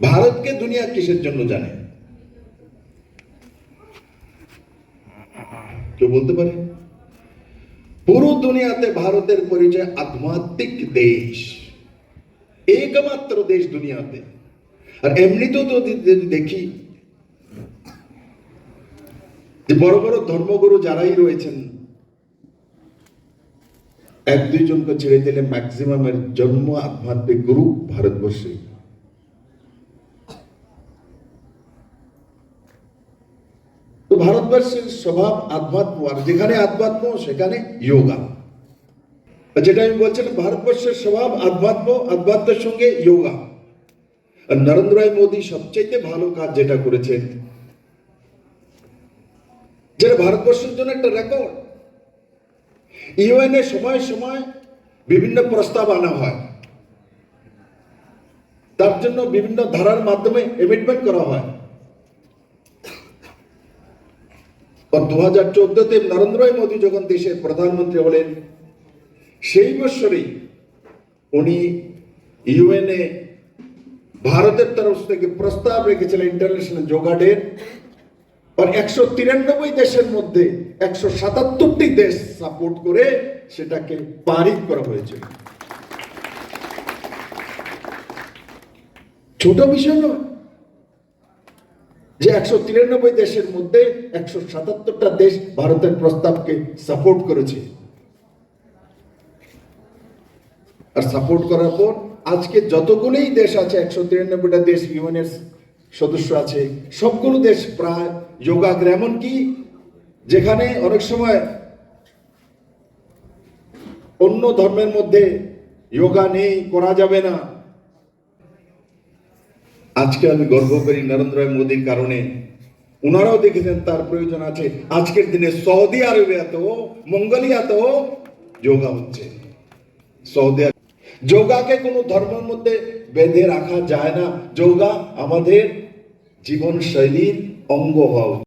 ভারতকে দুনিয়া কিসের জন্য জানে? কেউ বলতে পারে? পুরো দুনিয়াতে ভারতের পরিচয় আধ্যাত্মিক দেশ। একমাত্র দেশ দুনিয়াতে। আর এমনিতেও তো দেখি বড় বড় ধর্মগুরু যারাই রয়েছেন, এক দুইজনকে ছেড়ে দিলে ম্যাক্সিমামের জন্ম আধ্যাত্মিক গুরু ভারতবর্ষে তো ভারতবর্ষের স্বভাব আধ্যাত্ম, আর যেখানে আধ্যাত্ম, সেখানে যোগা। যেটা আমি বলছিলাম ভারতবর্ষের স্বভাব আধ্যাত্ম, আধ্যাত্মের সঙ্গে যোগা। আর নরেন্দ্র মোদী সবচাইতে ভালো কাজ যেটা করেছেন, যেটা ভারতবর্ষের জন্য একটা রেকর্ড ইউএনএ সময় সময় বিভিন্ন প্রস্তাব আনা হয়। তার জন্য বিভিন্ন ধারার মাধ্যমে এমেন্ডমেন্ট করা হয়। দু হাজার নরেন্দ্র মোদী যখন দেশের প্রধানমন্ত্রী হলেন, সেই বছরেই উনি ইউএনএ ভারতের তরফ থেকে প্রস্তাব রেখেছিলেন ইন্টারন্যাশনাল যোগা আর একশো তিরানব্বই দেশের মধ্যে একশো সাতাত্তরটি দেশ সাপোর্ট করে সেটাকে পারিত করা হয়েছে। ছোট বিষয় নয় যে একশো তিরানব্বই দেশের মধ্যে একশো সাতাত্তরটা দেশ ভারতের প্রস্তাবকে সাপোর্ট করেছে। আর সাপোর্ট করার পর আজকে যতগুলোই দেশ আছে, একশো তিরানব্বইটা দেশ ইউএনের সদস্য আছে, সবগুলো দেশ প্রায় যোগাগ্র। এমনকি যেখানে অনেক সময় অন্য ধর্মের মধ্যে যোগা নেই, করা যাবে না আজকে আমি গর্ব করি নরেন্দ্র মোদীর কারণে। ওনারাও দেখেছেন তার প্রয়োজন আছে। আজকের দিনে সৌদি আরবিয়াতেও মঙ্গোলিয়াতেও যোগা হচ্ছে। সৌদি যোগাকে কোনো ধর্মের মধ্যে বেঁধে রাখা যায় না। যোগা আমাদের জীবনশৈলীর অঙ্গ হওয়া।